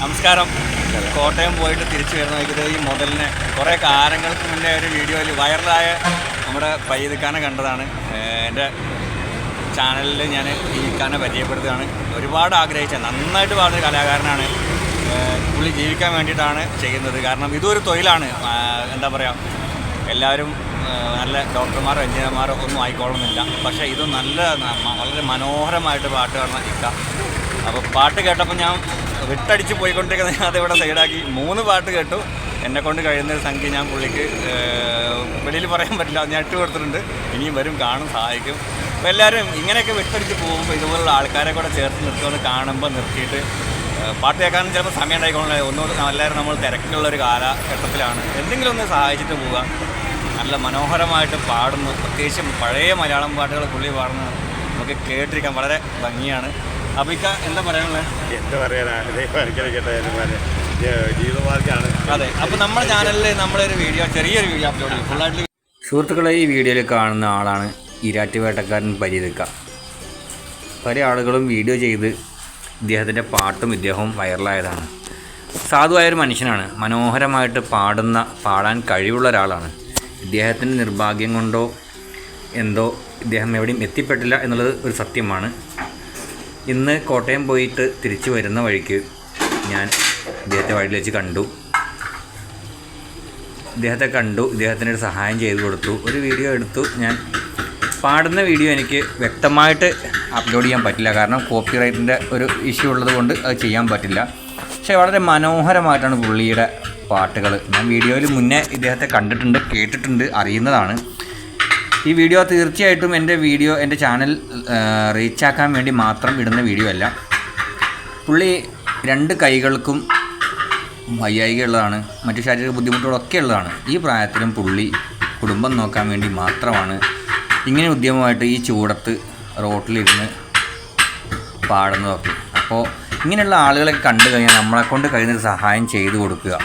നമസ്കാരം. കോട്ടയം പോയിട്ട് തിരിച്ചു വരുന്ന ഇത് ഈ മുതലിനെ കുറേ കാലങ്ങൾക്ക് മുന്നേ ഒരു വീഡിയോയിൽ വൈറലായ നമ്മുടെ പയ്യതുക്കാനെ കണ്ടതാണ്. എന്റെ ചാനലിൽ ഞാൻ ഈ കാനെ പരിചയപ്പെടുത്തുകയാണ്. ഒരുപാട് ആഗ്രഹിച്ച നന്നായിട്ട് പാടുന്ന കലാകാരനാണ്. പുള്ളി ജീവിക്കാൻ വേണ്ടിയിട്ടാണ് ചെയ്യുന്നത്. കാരണം ഇതൊരു തൊഴിലാണ്. എന്താ പറയുക എല്ലാവരും നല്ല ഡോക്ടർമാരോ എഞ്ചിനീയർമാരോ ഒന്നും ആയിക്കോളുന്നില്ല. പക്ഷേ ഇത് നല്ല വളരെ മനോഹരമായിട്ട് പാട്ട് പാടുന്ന ഇക്ക അപ്പോൾ പാട്ട് കേട്ടപ്പോൾ ഞാൻ വിട്ടടിച്ച് പോയിക്കൊണ്ടിരിക്കുന്ന ഞാൻ അതിവിടെ സൈഡാക്കി. മൂന്ന് പാട്ട് കേട്ടു. എന്നെ കൊണ്ട് കഴിയുന്ന സംഖ്യ ഞാൻ പുള്ളിക്ക് വെളിയിൽ പറയാൻ പറ്റില്ല. ഞാൻ ഇട്ട് കൊടുത്തിട്ടുണ്ട്. ഇനിയും വരും കാണും സഹായിക്കും. അപ്പോൾ എല്ലാവരും ഇങ്ങനെയൊക്കെ വിട്ടടിച്ച് പോകുമ്പോൾ ഇതുപോലുള്ള ആൾക്കാരെ കൂടെ ചേർത്ത് നിർത്തുമെന്ന് കാണുമ്പോൾ നിർത്തിയിട്ട് പാട്ട് കേൾക്കാനും ചിലപ്പോൾ സമയം ഉണ്ടായിക്കോളെ. ഒന്നുകൂടി എല്ലാവരും നമ്മൾ തിരക്കുള്ള ഒരു കാലഘട്ടത്തിലാണ്. എന്തെങ്കിലും ഒന്ന് സഹായിച്ചിട്ട് പോവുക. നല്ല മനോഹരമായിട്ട് പാടുന്നു പ്രത്യേകിച്ചും പഴയ മലയാളം പാട്ടുകൾ പുള്ളി പാടുന്നത് നമുക്ക് കേട്ടിരിക്കാൻ വളരെ ഭംഗിയാണ്. അപ്പോൾ ഇക്ക എന്താ പറയാനുള്ളത് എന്താ പറയാനാണ് ദൈവം അനുഗ്രഹിക്കട്ടെ ജീവിതമാർഗമാണ് അതെ അപ്പോൾ നമ്മുടെ ചാനലിൽ നമ്മളൊരു വീഡിയോ ചെറിയൊരു വീഡിയോ അപ്ലോഡ് ചെയ്യും. ഫുള്ളായിട്ട് സുഹൃത്തുക്കളെ ഈ വീഡിയോയിൽ കാണുന്ന ആളാണ് ഇരാറ്റുവേട്ടക്കാരൻ പരിതക്ക. പല ആളുകളും വീഡിയോ ചെയ്ത് ഇദ്ദേഹത്തിന്റെ പാട്ടും ഇദ്ദേഹവും വൈറലായതാണ്. സാധുവായൊരു മനുഷ്യനാണ്. മനോഹരമായിട്ട് പാടുന്ന പാടാൻ കഴിവുള്ള ഒരാളാണ്. ഇദ്ദേഹത്തിന്റെ നിർഭാഗ്യം കൊണ്ടോ എന്തോ ഇദ്ദേഹം എവിടെയും എത്തിപ്പെട്ടില്ല എന്നുള്ളത് ഒരു സത്യമാണ്. ഇന്ന് കോട്ടയം പോയിട്ട് തിരിച്ചു വരുന്ന വഴിക്ക് ഞാൻ ഇദ്ദേഹത്തെ വഴിയിൽ വെച്ച് കണ്ടു. ഇദ്ദേഹത്തെ കണ്ടു ഇദ്ദേഹത്തിന് ഒരു സഹായം ചെയ്തു കൊടുത്തു. ഒരു വീഡിയോ എടുത്തു. ഞാൻ പാടുന്ന വീഡിയോ എനിക്ക് വ്യക്തമായിട്ട് അപ്ലോഡ് ചെയ്യാൻ പറ്റില്ല. കാരണം കോപ്പിറൈറ്റിന്റെ ഒരു ഇഷ്യൂ ഉള്ളത് കൊണ്ട് അത് ചെയ്യാൻ പറ്റില്ല. പക്ഷേ വളരെ മനോഹരമായിട്ടാണ് പുള്ളിയുടെ പാട്ടുകൾ ഞാൻ വീഡിയോയിൽ മുന്നേ ഇദ്ദേഹത്തെ കണ്ടിട്ടുണ്ട് കേട്ടിട്ടുണ്ട് അറിയുന്നതാണ്. ഈ വീഡിയോ തീർച്ചയായിട്ടും എന്റെ വീഡിയോ എന്റെ ചാനൽ റീച്ചാക്കാൻ വേണ്ടി മാത്രം ഇടുന്ന വീഡിയോ അല്ല. പുള്ളി രണ്ട് കൈകൾക്കും വയ്യായികയുള്ളതാണ് മറ്റു ശാരീരിക ബുദ്ധിമുട്ടുകളൊക്കെ ഉള്ളതാണ്. ഈ പ്രായത്തിലും പുള്ളി കുടുംബം നോക്കാൻ വേണ്ടി മാത്രമാണ് ഇങ്ങനെ ഉദ്യമമായിട്ട് ഈ ചൂടത്ത് റോട്ടിലിരുന്ന് പാടുന്നതൊക്കെ. അപ്പോൾ ഇങ്ങനെയുള്ള ആളുകളെ കണ്ടു കഴിഞ്ഞാൽ നമ്മളെക്കൊണ്ട് കഴിയുന്ന സഹായം ചെയ്തു കൊടുക്കുക.